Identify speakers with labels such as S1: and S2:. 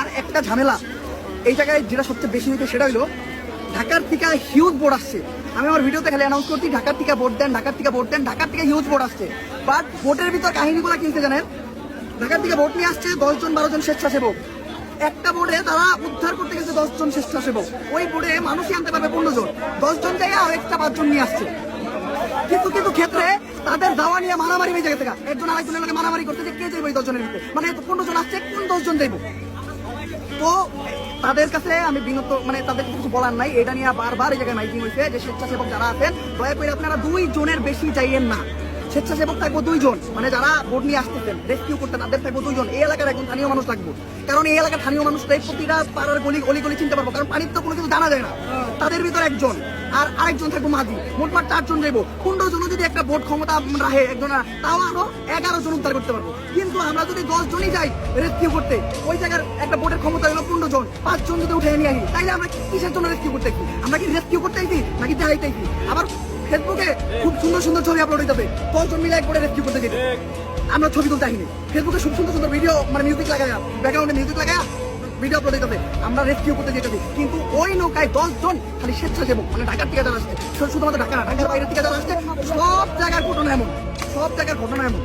S1: আর একটা ঝামেলা। এই জায়গায় যেটা সবচেয়ে বেশি হয়েছে সেটা হলো, ঢাকার থেকে হিউজ বোর্ড আসছে। আমি আমার ভিডিওতে খালি অ্যানাউন্স করছি, ঢাকার থেকে ভোট দেন, ঢাকার থেকে বোর্ড দেন, ঢাকার থেকে হিউজ বোর্ড আসছে। বাট ভোটের ভিতর কাহিনীগুলো কি হচ্ছে জানেন? ঢাকার থেকে ভোট নিয়ে আসছে দশজন বারো জন স্বেচ্ছাসেবক। একটা বোর্ডে তারা উদ্ধার করতে গেছে দশজন স্বেচ্ছাসেবক। ওই বোর্ডে মানুষই আনতে পারবে পনেরো জন। দশজন জায়গায় আর একটা পাঁচজন নিয়ে আসছে। কিন্তু কিন্তু ক্ষেত্রে তাদের দাওয়া নিয়ে মারামারি হয়ে জায়গা থেকে একজন আরেকজনের লোকে মারামারি করতে যে কে যাইব এই দশজনের ভিতরে? মানে পনেরো জন আসছে, কোন দশজন যাইব? তো তাদের কাছে আমি বিনত মানে তাদের কিছু বলার নাই। এটা নিয়ে বারবার এই জায়গায় মাইকিং হয়েছে যে স্বেচ্ছাসেবক যারা আছেন, দয়া করে আপনারা দুই জনের বেশি যাইয়েন না। স্বেচ্ছাসেবক থাকব দুইজন মানে যারা ভোট নিয়ে আসতেছেন রেস্কিউ করতে তাদের থাকব দুইজন। এই এলাকার একজন স্থানীয় মানুষ থাকব। কারণ এই এলাকার স্থানীয় মানুষটাই প্রতিটা পাড়ার গলি গলি গলি চিনতে পারব, কারণ পানির তো কোনো কিছু জানা যায় না। তাদের ভিতর একজন, আর আরেকজন থাকব মাঝি। মোটমাট চারজন যাইবো। পনেরো জন যদি একটা ভোট ক্ষমতা রাখে একজন তাও আরও এগারো জন উদ্ধার করতে পারব। কিন্তু আমরা যদি দশ জনই যাই রেস্কিউ করতে, ওই জায়গার একটা ভোটের ক্ষমতা হলো পনেরো জন পাঁচজন যদি উঠে নিয়ে আসি, তাইলে আমরা কিসের জন্য রেস্কিউ করতে আমরা কি রেস্কিউ করতে আইছি নাকি দেখাইতে আইছি? আবার ফেসবুকে খুব সুন্দর সুন্দর ছবি আপলোড হইতে হবে দশজন মিলে এক করে রেস্কিউ করতে যেতে। আমরা ছবি তুলতে আহিনি ফেসবুকে খুব সুন্দর সুন্দর ভিডিও মানে মিউজিক লাগায় ব্যাকগ্রাউন্ডে মিউজিক লাগায় ভিডিও আপলোড দিতে হবে আমরা রেস্কিউ করতে যেতে কিন্তু ওই নৌকায় দশ জন খালি স্বেচ্ছাসেবক মানে ঢাকার থেকে যারা আসছে, শুধুমাত্র ঢাকা ঢাকার বাইরের থেকে যারা আসছে, সব জায়গার ঘটনা এমন, সব জায়গার ঘটনা এমন।